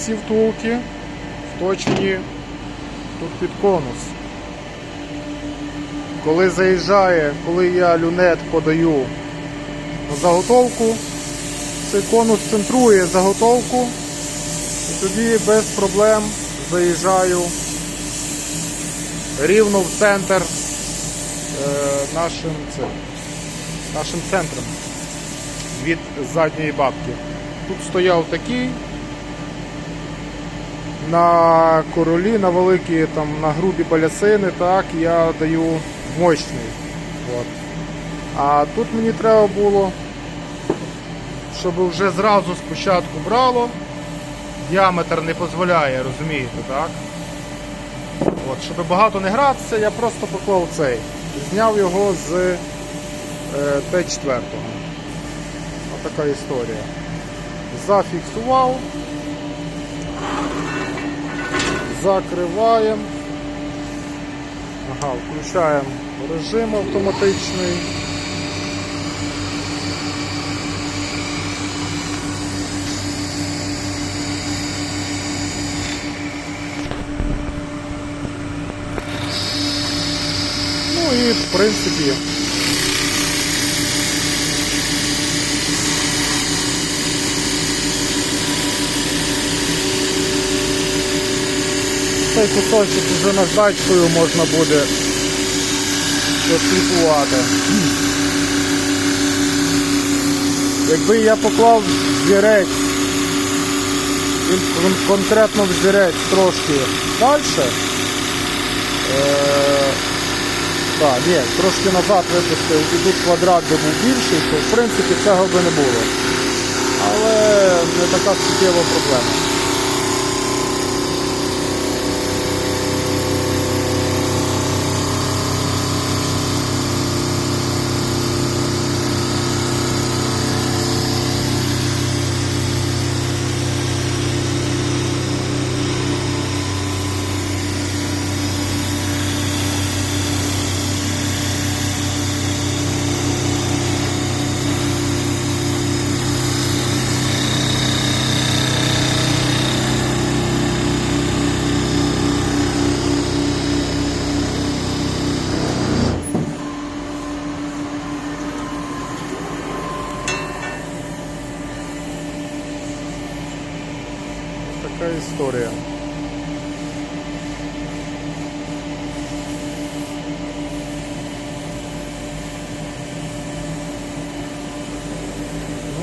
всі втулки вточені тут під конус. Коли заїжджає, коли я люнет подаю на заготовку, цей конус центрує заготовку і тоді без проблем заїжджаю рівно в центр е, нашим, це, нашим центром від задньої бабки. Тут стояв такий. На королі, на великі, там, на грубі балясини, так, я даю мощний. От. А тут мені треба було, щоб вже зразу спочатку брало. Діаметр не дозволяє, розумієте, так? От, щоб багато не гратися, я просто поклав цей. Зняв його з е, Т4. Ось така історія. Зафіксував. Закриваємо. Ага, включаємо режим автоматичний. Ну і в принципі цей кусочок вже наждачкою можна буде досліпувати. Якби я поклав кон- конкретно взірець трошки далі, е, так, ні, трошки назад випустив і квадрат би був більший, то в принципі цього би не було. Але не така суттєва проблема. Така історія.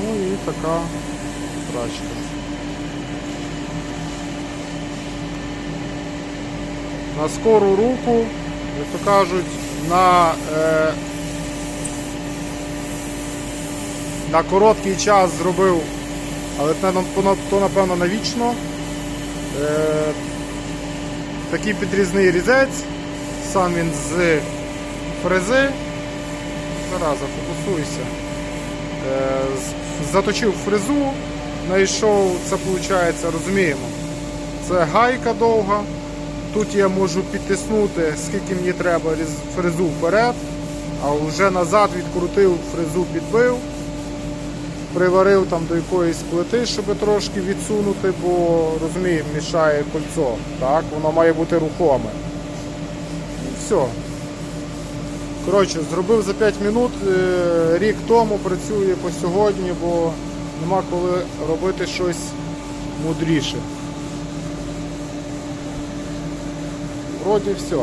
Ну і така прачка. На скору руку, як то кажуть, на, е, на короткий час зробив але то, то напевно навічно. Е, такий підрізний різець, сам він з фрези. Зараз фокусуйся. Е, заточив фрезу, знайшов, це виходить, розуміємо. Це гайка довга. Тут я можу підтиснути, скільки мені треба фрезу вперед, а вже назад відкрутив, фрезу підбив приварив там до якоїсь плити, щоб трошки відсунути, бо розуміємо, мішає кольцо. Так? Воно має бути рухоме. І все. Коротше, зробив за 5 минут, е, рік тому працює по сьогодні, бо нема коли робити щось мудріше. Вроді все.